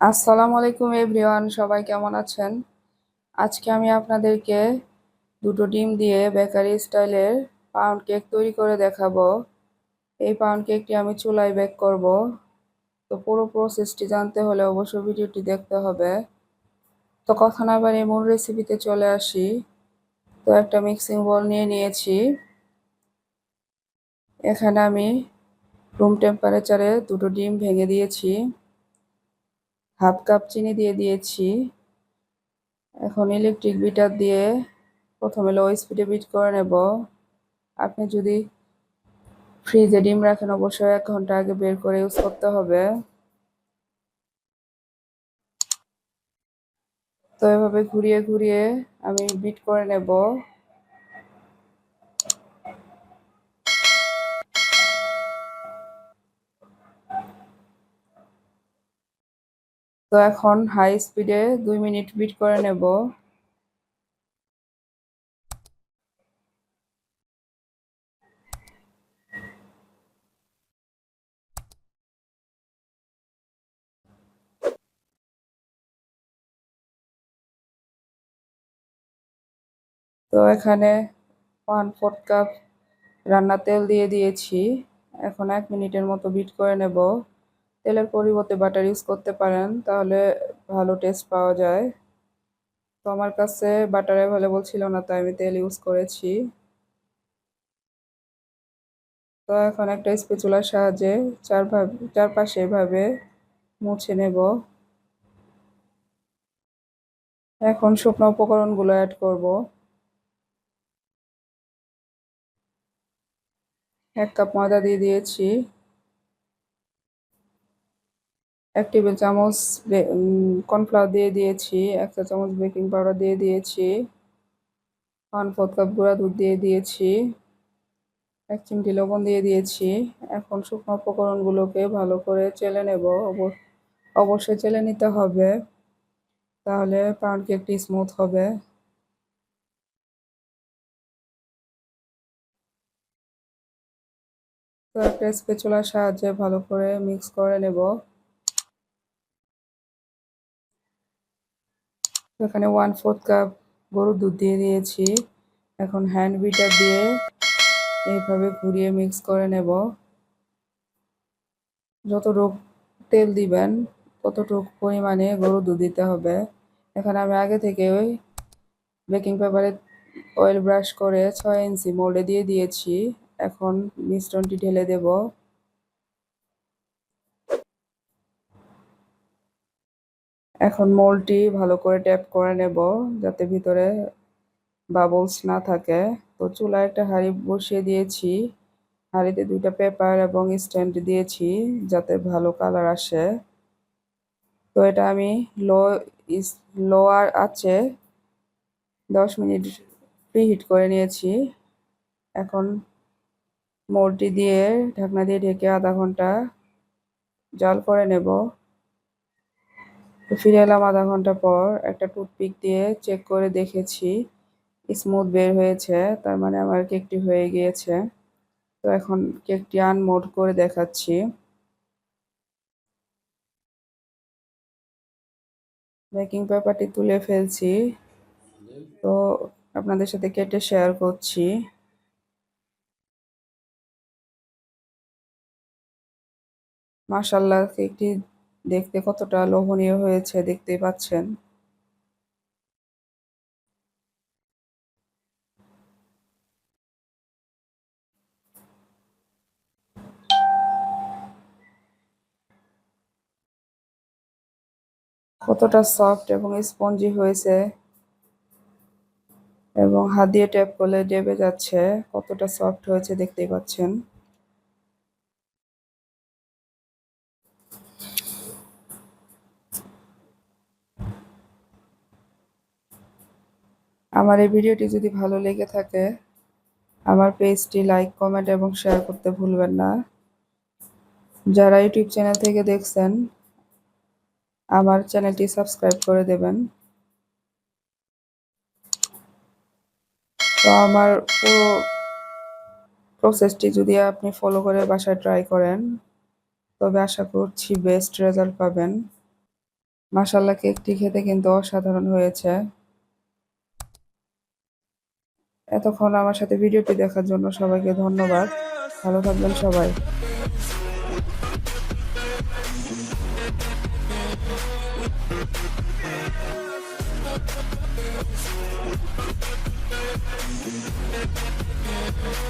আসসালামু আলাইকুম এভরিওয়ান, সবাই কেমন আছেন? আজকে আমি আপনাদেরকে দুটো ডিম দিয়ে বেকারি স্টাইলের পাউন্ড কেক তৈরি করে দেখাবো। এই পাউন্ড কেকটি আমি চুলায় বেক করব। তো পুরো প্রসেসটি জানতে হলে অবশ্যই ভিডিওটি দেখতে হবে। তো কথা না বাড়িয়ে মূল রেসিপিতে চলে আসি। তো একটা মিক্সিং বল নিয়ে নিয়েছি। এখানে আমি রুম টেম্পারেচারে দুটো ডিম ভেঙে দিয়েছি। হাফ কাপ চিনি দিয়ে দিয়েছি। এখন ইলেকট্রিক বিটার দিয়ে প্রথমে লো স্পিডে বিট করে নেব। আপনি যদি ফ্রিজে ডিম রাখেন, অবশ্যই এক ঘণ্টা আগে বের করে ইউজ করতে হবে। তো এভাবে ঘুরিয়ে ঘুরিয়ে আমি বিট করে নেব। তো এখন হাই স্পিডে দুই মিনিট বিট করে নেব। তো এখানে ওয়ান ফোর্থ কাপ রান্নার তেল দিয়ে দিয়েছি। এখন এক মিনিটের মতো বিট করে নেব। তেলের পরিবর্তে বাটার ইউজ করতে পারেন, তাহলে ভালো টেস্ট পাওয়া যায়। তো আমার কাছে বাটার অ্যাভেলেবল ছিল না, তাই আমি তেল ইউজ করেছি। তো এখন একটা স্পেচুলার সাহায্যে চারভাবে চারপাশে এভাবে মুছে নেব। এখন শুকনো উপকরণগুলো অ্যাড করব। এক কাপ ময়দা দিয়ে দিয়েছি। এক টেবিল চামচ কর্নফ্লাওয়ার দিয়ে দিয়েছি এক চা চামচ বেকিং পাউডার দিয়ে দিয়েছি, ওয়ান ফোর্থ কাপ গুঁড়া দুধ দিয়ে দিয়েছি, এক চিমটি লবণ দিয়ে দিয়েছি। এখন শুকনো উপকরণগুলোকে ভালো করে চেলে নেব। অবশ্যই চেলে নিতে হবে, তাহলে পাউন্ড কেকটি স্মুথ হবে। একটা স্পেচুলার সাহায্যে ভালো করে মিক্স করে নেব। এখানে ওয়ান ফোর্থ কাপ গরুর দুধ দিয়ে দিয়েছি। এখন হ্যান্ড বিটার দিয়ে এইভাবে ঘুরিয়ে মিক্স করে নেব। যতটুক তেল দিবেন, ততটুক পরিমাণে গরুর দুধ দিতে হবে। এখানে আমি আগে থেকে ওই বেকিং পেপারে অয়েল ব্রাশ করে ছয় ইঞ্চি মোল্ডে দিয়ে দিয়েছি। এখন মিশ্রণটি ঢেলে দেব। এখন মোলটি ভালো করে ট্যাপ করে নেব যাতে ভিতরে বাবলস না থাকে। তো চুলায় একটা হাঁড়ি বসিয়ে দিয়েছি। হাঁড়িতে দুইটা পেপার এবং স্ট্যান্ড দিয়েছি যাতে ভালো কালার আসে। তো এটা আমি লো ইস লোয়ার আছে দশ মিনিট প্রিহিট করে নিয়েছি। এখন মোলটি দিয়ে ঢাকনা দিয়ে ঢেকে আধা ঘণ্টা জল করে নেব। ফিরে এলাম আধা ঘণ্টা পর। একটা টুথপিক দিয়ে চেক করে দেখেছি স্মুথ বের হয়েছে, তার মানে আমার কেকটি হয়ে গিয়েছে। তো এখন কেকটি আনমোড করে দেখাচ্ছি। বেকিং পেপারটি তুলে ফেলছি। তো আপনাদের সাথে কেটে শেয়ার করছি। মাসাল্লাহ কেকটি দেখতে কতটা লোভনীয় হয়েছে দেখতেই পাচ্ছেন। কতটা সফট এবং স্পঞ্জি হয়েছে এবং হাত দিয়ে ট্যাপ করলে ডেবে যাচ্ছে, কতটা সফট হয়েছে দেখতেই পাচ্ছেন। আমার এই ভিডিওটি যদি ভালো লেগে থাকে, আমার পেজটি লাইক, কমেন্ট এবং শেয়ার করতে ভুলবেন না। যারা ইউটিউব চ্যানেল থেকে দেখছেন, আমার চ্যানেলটি সাবস্ক্রাইব করে দেবেন। তো আমার পুরো প্রসেসটি যদি আপনি ফলো করে বাসায় ট্রাই করেন, তবে আশা করছি বেস্ট রেজাল্ট পাবেন। মাসাল্লাহ কেকটি খেতে কিন্তু অসাধারণ হয়েছে। এতক্ষণ আমার সাথে ভিডিওটি দেখার জন্য সবাইকে ধন্যবাদ। ভালো থাকবেন সবাই।